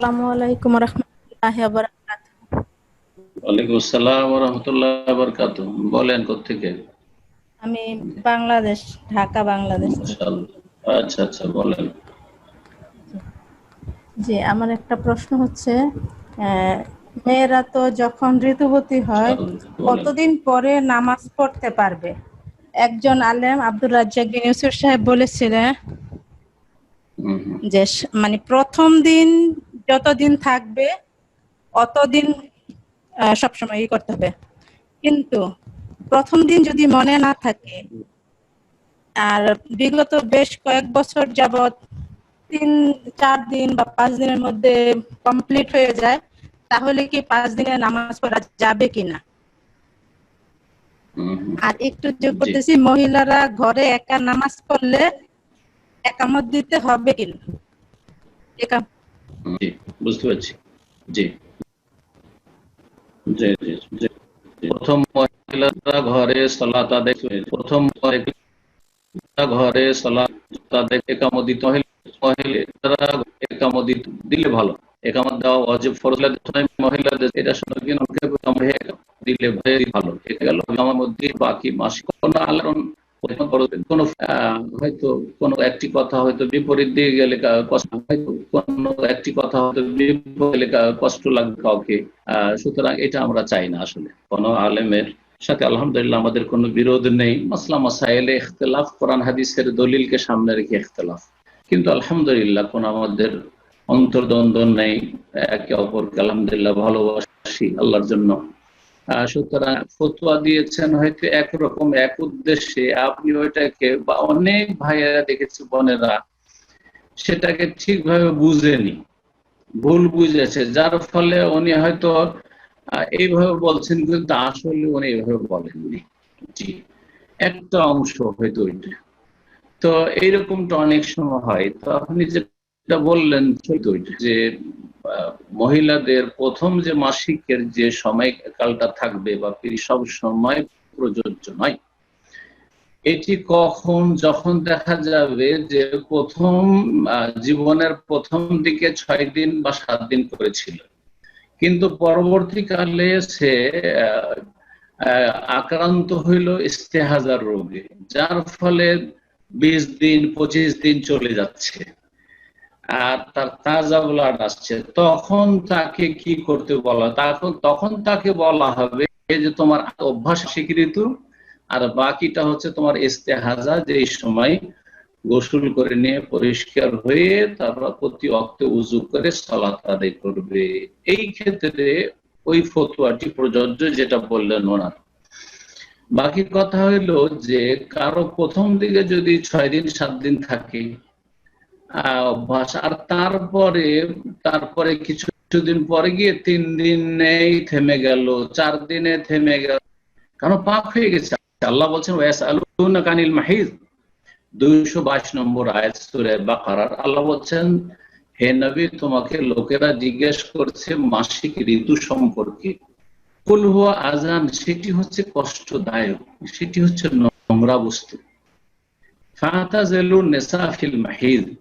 আসসালামু আলাইকুম রহমতুল্লাহ ওয়ালাইকুম আসসালাম রহমতুল্লাহ বরকাত বলেন কোথেকে আমি বাংলাদেশ ঢাকা বাংলাদেশ। আচ্ছা আচ্ছা বলেন। জি আমার একটা প্রশ্ন হচ্ছে মেয়েরা তো যখন ঋতুবতী হয় কতদিন পরে নামাজ পড়তে পারবে? একজন আলেম আব্দুর রাজ্জাক বিন ইউসুফ সাহেব বলেছিলেন। যে মানে প্রথম দিন যতদিন থাকবে অতদিন সবসময় ই করতে হবে। কিন্তু প্রথম দিন যদি মনে না থাকে আর বিগত বেশ কয়েক বছর যাবত তিন চার দিন বা পাঁচ দিনের মধ্যে কমপ্লিট হয়ে যায় তাহলে কি পাঁচ দিনের নামাজ পড়া যাবে কিনা। আর একটু যোগ করতেছি মহিলারা ঘরে একা নামাজ পড়লে একামত দিতে হবে কিনা একা- জি, বুঝতে পারছি। জি। জি জি প্রথম মহিলারা ঘরে সলাত আদায় প্রথম ঘরে সলাত আদায় মহিলা মহিলারা একামত দিলে ভালো। একামত দেওয়া অজীব সময় মহিলাদের এটা শুনে কি দিলে ভালো। এটা গেল আমার মধ্যে বাকি মাস কোনো আলোড়ন কোন হয়তো কোনো একটি কথা হয়তো বিপরীত দিয়ে গেলে হয়তো কোনো একটি কথা হয়তো কষ্ট লাগবে কাউকে। সুতরাং এটা আমরা চাই না আসলে। আলেমের সাথে আলহামদুলিল্লাহ আমাদের কোনো বিরোধ নেই। মাসলা মাসাইলে ইখতলাফ, কোরআন হাদিসের দলিলকে সামনে রেখে ইখতলাফ। কিন্তু আলহামদুলিল্লাহ কোন আমাদের অন্তর্দ্বন্দ্ব নেই। একে অপরকে আলহামদুলিল্লাহ ভালোবাসি, আল্লাহর জন্য। সুতরাং ফতুয়া দিয়েছেন হয়তো একরকম, এক উদ্দেশ্যে। আপনি ওইটাকে বা অনেক ভাইয়েরা দেখেছি, বোনেরা, সেটাকে ঠিকভাবে বুঝেনি, ভুল বুঝেছে, যার ফলে উনি হয়তো এইভাবে বলছেন, কিন্তু আসলে উনি এইভাবে বলেননি। জি, একটা অংশ হয়তো ওইটা। তো এইরকমটা অনেক সময় হয়। তো আপনি যেটা বললেন যে মহিলাদের প্রথম যে মাসিকের যে সময়কালটা থাকবে বা সব সময় প্রযোজ্য নয়। এটি কখন, যখন দেখা যাবে যে প্রথম জীবনের প্রথম দিকে ছয় দিন বা সাত দিন করেছিল। কিন্তু পরবর্তীকালে সে আক্রান্ত হইল ইস্তেহাজার রোগে, যার ফলে বিশ দিন, পঁচিশ দিন চলে যাচ্ছে। আর তার তাজা ব্লাড আসছে। তখন তাকে কি করতে বলা তখন তখন তাকে বলা হবে যে তোমার অভ্যাস স্বীকৃত, আর বাকিটা হচ্ছে তোমার ইস্তেহাজা, যে সময় গোসল করে নিয়ে পরিষ্কার হয়ে তারপর প্রতি অক্তে উজু করে সালাত আদায় করবে। এই ক্ষেত্রে ওই ফতুয়াটি প্রযোজ্য যেটা বললেন ওনার। বাকি কথা হইল যে, কারও প্রথম দিকে যদি ছয় দিন, সাত দিন থাকে অভ্যাস। আর তারপরে তারপরে কিছু কিছুদিন পরে গিয়ে তিন দিনেই থেমে গেল, চার দিনে থেমে গেল। কারণ পাক হয়ে গেছে। আল্লাহ বলছেন ওয়াস আলুনা কানিল মাহিদ। দুইশো বাইশ নম্বর আয়াত সূরা বাকারার। আল্লাহ বলছেন, হে নবী, তোমাকে লোকেরা জিজ্ঞেস করছে মাসিক ঋতু সম্পর্কে। কুলহুয়া আজান সেটি হচ্ছে কষ্টদায়ক, সেটি হচ্ছে নোংরা বস্তু। ফাতাজালু নিসা ফিল মাহিদ।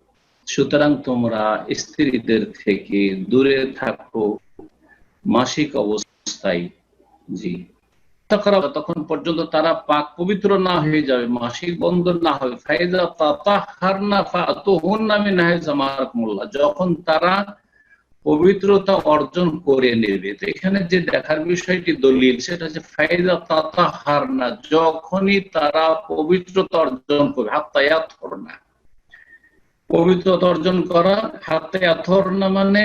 সুতরাং তোমরা স্ত্রীদের থেকে দূরে থাকো। মাসিক অবস্থায় জি। তখন পর্যন্ত তারা পাক পবিত্র না হয়ে যাবে, মাসিক বন্ধ না হবে। ফাইদা তাতাহারনা ফাতুহুন্না মিন হাইজ আমারাকুমুল্লাহ যখন তারা পবিত্রতা অর্জন করে নেবে, তো এখানে যে দেখার বিষয়টি দলিল, সেটা হচ্ছে ফাইদা তাতাহারনা, যখনই তারা পবিত্রতা অর্জন করবে হাত্তায়াত না পবিত্রতা অর্জন করা হাতে আথর না মানে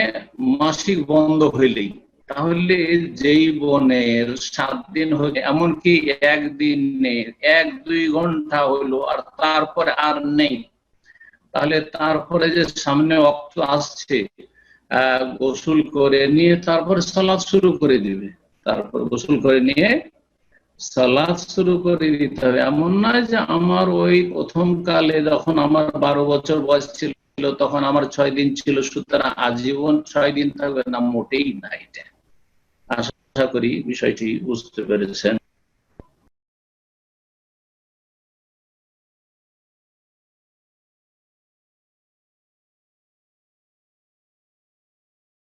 মাসিক বন্ধ হইলেই। তাহলে যেই বনের সাত দিন হয়ে এমনকি একদিন নেই এক দুই ঘণ্টা হইল আর তারপরে আর নেই। তাহলে তারপরে যে সামনে অক্ত আসছে গোসল করে নিয়ে তারপরে সালাদ শুরু করে দিবে। তারপর গোসল করে নিয়ে সালাদ শুরু করে দিতে হবে এমন নয় যে আমার ওই প্রথম কালে যখন আমার বারো বছর বয়স ছিল, তখন আমার ছয় দিন ছিল, সুতরাং আজীবন ছয় দিন থাকবে না, মোটেই না এটা। আশা করি বিষয়টি বুঝতে পেরেছেন।